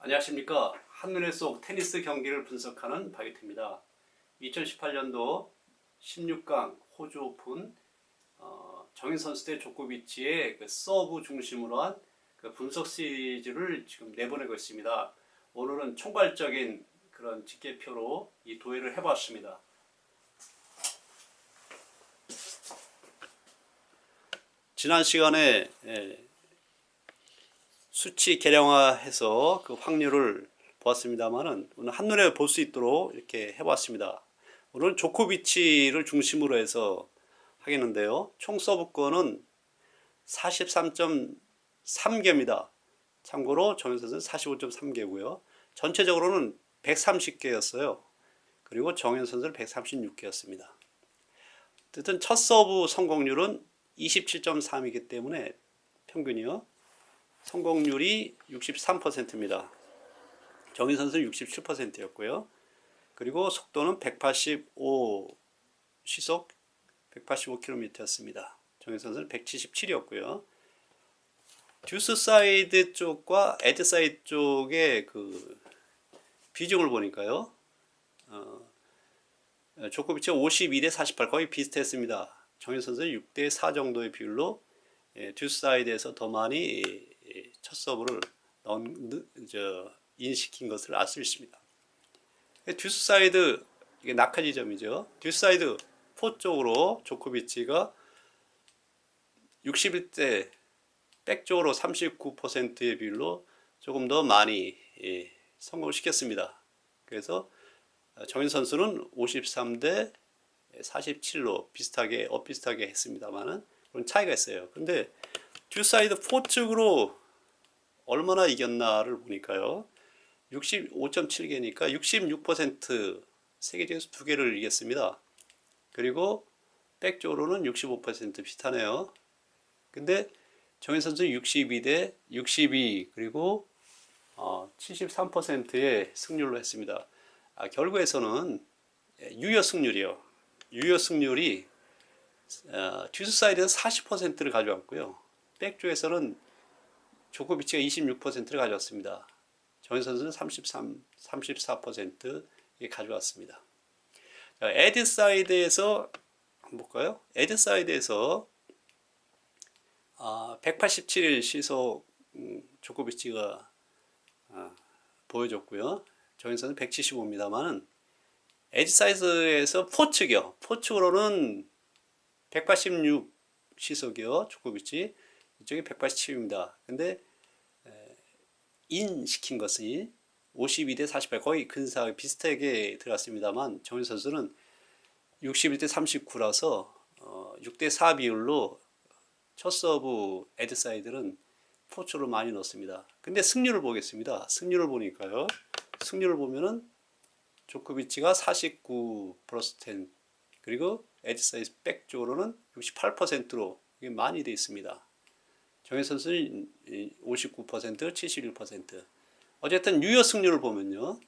안녕하십니까. 한눈에 속 테니스 경기를 분석하는 바게트입니다. 2018년도 16강 호주 오픈 어, 정인 선수 대 조코비치의 그 서브 중심으로 한 그 분석 시리즈를 지금 내보내고 있습니다. 오늘은 총괄적인 그런 집계표로 이 도회를 해봤습니다. 지난 시간에 예, 수치 계량화해서 그 확률을 보았습니다만은 오늘 한눈에 볼 수 있도록 이렇게 해봤습니다. 오늘 조코비치를 중심으로 해서 하겠는데요. 총 서브권은 43.3개입니다. 참고로 정현 선수는 45.3개고요. 전체적으로는 130개였어요. 그리고 정현 선수는 136개였습니다. 어쨌든 첫 서브 성공률은 27.3이기 때문에 평균이요. 성공률이 63%입니다. 정인 선수는 67%였고요. 그리고 속도는 185 시속 185km였습니다. 정인 선수는 177이었고요. 듀스 사이드 쪽과 에드 사이드 쪽의 그 비중을 보니까요. 어, 조코비치가 52대 48 거의 비슷했습니다. 정인 선수는 6대 4 정도의 비율로 예, 듀스 사이드에서 더 많이 예, 첫 서브를 넣은, 저, 인시킨 것을 알 수 있습니다. 듀스 사이드 이게 낙하 지점이죠. 듀스 사이드 포 쪽으로 조코비치가 61대 백 쪽으로 39%의 비율로 조금 더 많이 예, 성공을 시켰습니다. 그래서 정인 선수는 53대 47로 비슷하게 엇비슷하게 했습니다만은 그런 차이가 있어요. 근데 듀사이드 포 측으로 얼마나 이겼나를 보니까요. 65.7개니까 66% 세개 중에서 두 개를 이겼습니다. 그리고 백 쪽으로는 65% 비슷하네요. 근데 정현 선수 62 대 62 그리고 어, 73%의 승률로 했습니다. 아, 결국에서는 유효 승률이요. 유효 승률이 어, 듀스 사이드는 40%를 가져왔고요. 백 쪽에서는 조코비치가 26%를 가져왔습니다. 정현 선수는 33, 34% 가져왔습니다. 자, 에드 사이드에서 볼까요? 에드 사이드에서 아, 187 시속 음, 조코비치가 아, 보여줬고요. 정현 선수는 175입니다만은 에드 사이드에서 포측이요. 포측으로는 186 시속이요. 조코비치 이쪽이 187입니다. 근데 인 시킨 것이 52대 48 거의 근사 비슷하게 들어갔습니다만 정현 선수는 61대 39라서 어, 6대 4 비율로 첫 서브 에드 사이드는 포초를 많이 넣습니다. 근데 승률을 보겠습니다. 승률을 보니까요. 승률을 보면은 조코비치가 49 플러스 10 그리고 에드 사이드 백 쪽으로는 68%로 이게 많이 돼 있습니다. 정현 선수는 59%, 71%. 어쨌든 유효 승률을 보면요.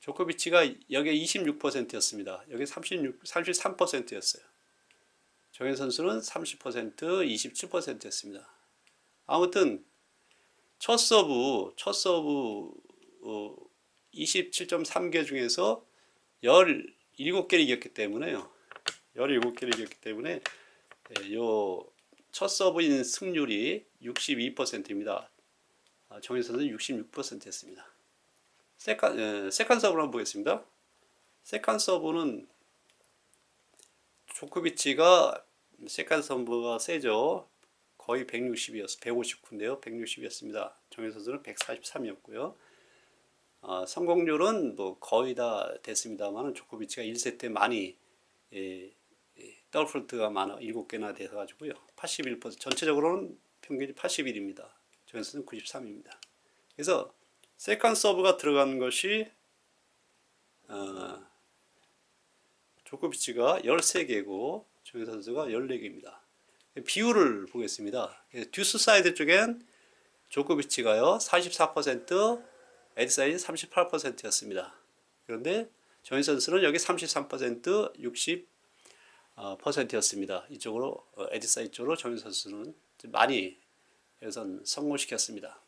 조코비치가 여기 26%였습니다. 여기 36, 33%였어요. 정현 선수는 30%, 27%였습니다. 아무튼 첫 서브, 첫 서브 어, 27.3개 중에서 17개를 이겼기 때문에요. 17개를 이겼기 때문에 예, 요 첫 서브인 승률이 62%입니다. 아, 정현 선수는 66%였습니다. 세컨, 에, 세컨 서브를 한번 보겠습니다. 세컨 서브는 조코비치가 세컨 서브가 세죠. 거의 160이었어. 159인데요. 160이었습니다. 정현 선수는 143이었고요. 아, 성공률은 뭐 거의 다 됐습니다만 조코비치가 1세트 때 많이 예, 더블 프론트가 많아 7개나 돼서 가지고요. 81% 전체적으로는 평균이 81입니다. 조현수는 93입니다. 그래서 세컨 서브가 들어간 것이 어, 조코비치가 13개고 조현 선수가 14개입니다. 비율을 보겠습니다. 듀스 사이드 쪽엔 조코비치가요 44%, 에드 사이드 38%였습니다. 그런데 조현 선수는 여기 33%, 60 어, 퍼센트였습니다. 이쪽으로 어, 에디사 이쪽으로 정윤 선수는 많이 여기선 성공시켰습니다.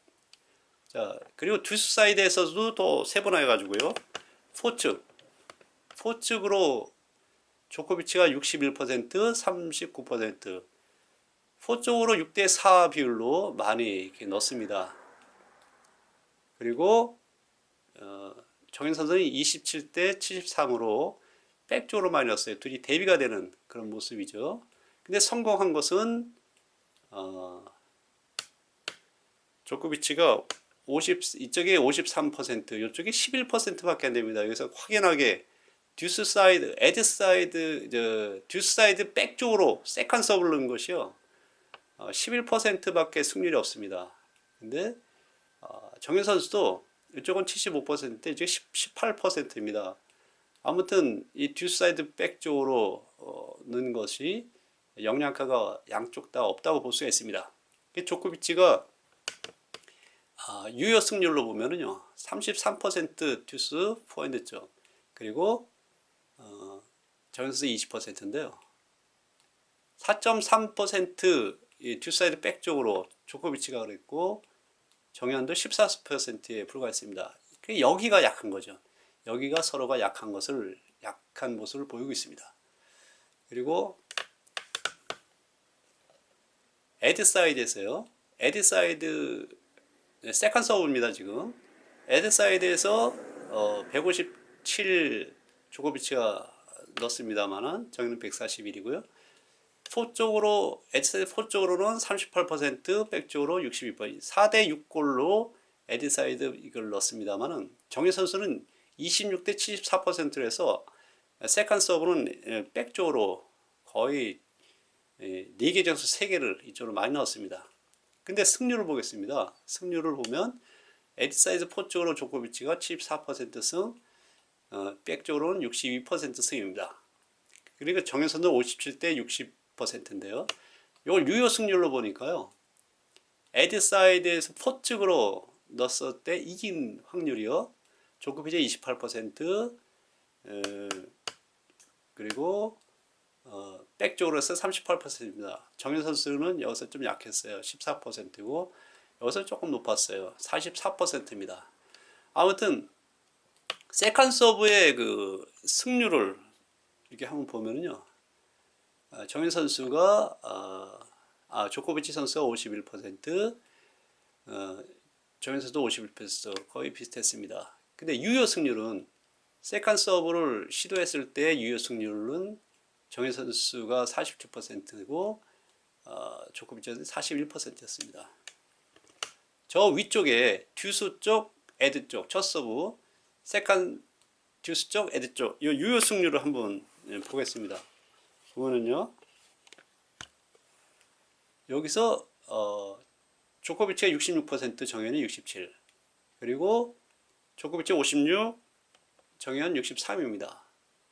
자, 자, 그리고 듀스 사이드에서도 또 세분화해 가지고요. 포측. 포측으로 조코비치가 61%, 39%. 포쪽으로 6대 4 비율로 많이 이렇게 넣습니다. 그리고 어, 정현 선수는 27대 73으로 백 쪽으로 많이 넣었어요. 둘이 대비가 되는 그런 모습이죠. 근데 성공한 것은 어, 조코비치가 50 이쪽에 53% 이쪽에 11%밖에 안 됩니다. 여기서 확연하게 듀스 사이드, 에드 사이드, 저 듀스 사이드 백 쪽으로 세컨 서브를 넣은 것이요. 어, 11%밖에 승률이 없습니다. 근데 어, 정현 선수도 이쪽은 75%, 이쪽이 18%입니다. 아무튼 이 듀스 사이드 백 쪽으로 어, 넣은 것이 영양가가 양쪽 다 없다고 볼 수가 있습니다. 조코비치가 아, 유효 승률로 보면은요, 33% 듀스 포핸드점 그리고 어, 정현수 20%인데요. 4.3%이 듀사이드 백 쪽으로 조코비치가 그랬고 정현도 14%에 불과했습니다. 그 여기가 약한 거죠. 여기가 서로가 약한 것을 약한 모습을 보이고 있습니다. 그리고 에드 사이드에서요. 에드 사이드 세컨 서브입니다 지금. 에드 사이드에서 어, 157 조코비치가 넣습니다만은 정현은 141이고요. 포 쪽으로 에디사이드 포 쪽으로는 38%, 백 쪽으로 62%, 4대 6골로 에디사이드 이걸 넣습니다만은 정희 선수는 26대 74%로 해서 세컨 서브는 백 쪽으로 거의 4개 점수 3개를 이쪽으로 많이 넣었습니다. 근데 승률을 보겠습니다. 승률을 보면 에디사이드 포 쪽으로 조코비치가 74% 승, 어, 백 쪽으로는 62% 승입니다. 그리고 정현선도 57대 60%인데요. 이걸 유효 승률로 보니까요. 에드 사이드에서 포 측으로 넣었을 때 이긴 확률이요. 조코비치 28%, 에, 그리고 어, 백 쪽으로 해서 38%입니다. 정현 선수는 여기서 좀 약했어요. 14%고 여기서 조금 높았어요. 44%입니다. 아무튼 세컨 서브의 그 승률을 이렇게 한번 보면은요. 아, 정현 선수가 아, 아 조코비치 선수가 51%, 어, 정현 선수도 51% 거의 비슷했습니다. 근데 유효 승률은 세컨 서브를 시도했을 때 유효 승률은 정현 선수가 47%고 어, 조코비치는 41%였습니다. 저 위쪽에 듀스 쪽, 에드 쪽, 첫 서브, 세컨 듀스 쪽, 에드 쪽, 이 유효 승률을 한번 예, 보겠습니다. 보면은요, 여기서 어, 조코비치가 66%, 정현이 67, 그리고 조코비치 56, 정현 63입니다.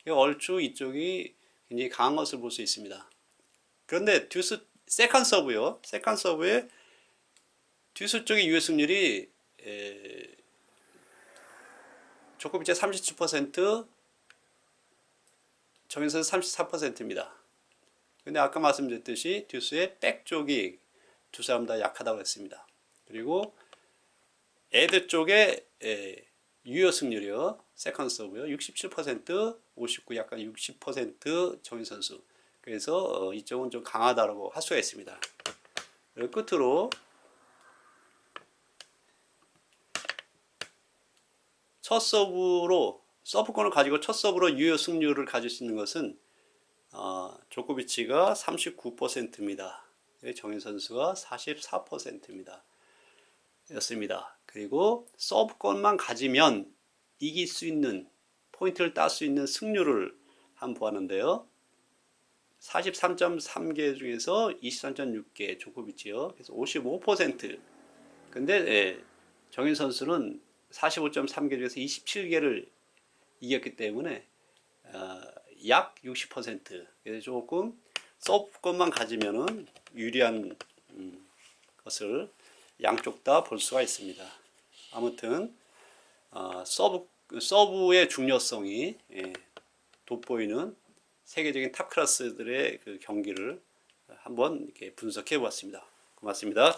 얼추 이쪽이 굉장히 강한 것을 볼 수 있습니다. 그런데 듀스 세컨 서브요, 세컨 서브에 듀스 쪽의 유효 승률이 에, 조코비치 37%, 정현선 34%입니다. 근데 아까 말씀드렸듯이 듀스의 백 쪽이 두 사람 다 약하다고 했습니다. 그리고 에드 쪽에 에, 유효 승률이요. 세컨 서브요. 67%, 59 약간 60% 정인 선수. 그래서 어, 이쪽은 좀 강하다고 할 수가 있습니다. 끝으로 첫 서브로 서브권을 가지고 첫 서브로 유효 승률을 가질 수 있는 것은 어, 조코비치가 39%입니다. 정인 선수가 44%입니다. 였습니다. 그리고 서브권만 가지면 이길 수 있는 포인트를 딸 수 있는 승률을 한번 보았는데요. 43.3개 중에서 23.6개 조코비치요. 그래서 55%. 근데 예, 정인 선수는 45.3개 중에서 27개를 이겼기 때문에 어, 약 60%. 그래서 조금 서브권만 가지면은 유리한 음, 것을 양쪽 다 볼 수가 있습니다. 아무튼 어, 서브 서브의 중요성이 예, 돋보이는 세계적인 탑 클래스들의 그 경기를 한번 이렇게 분석해 보았습니다. 고맙습니다.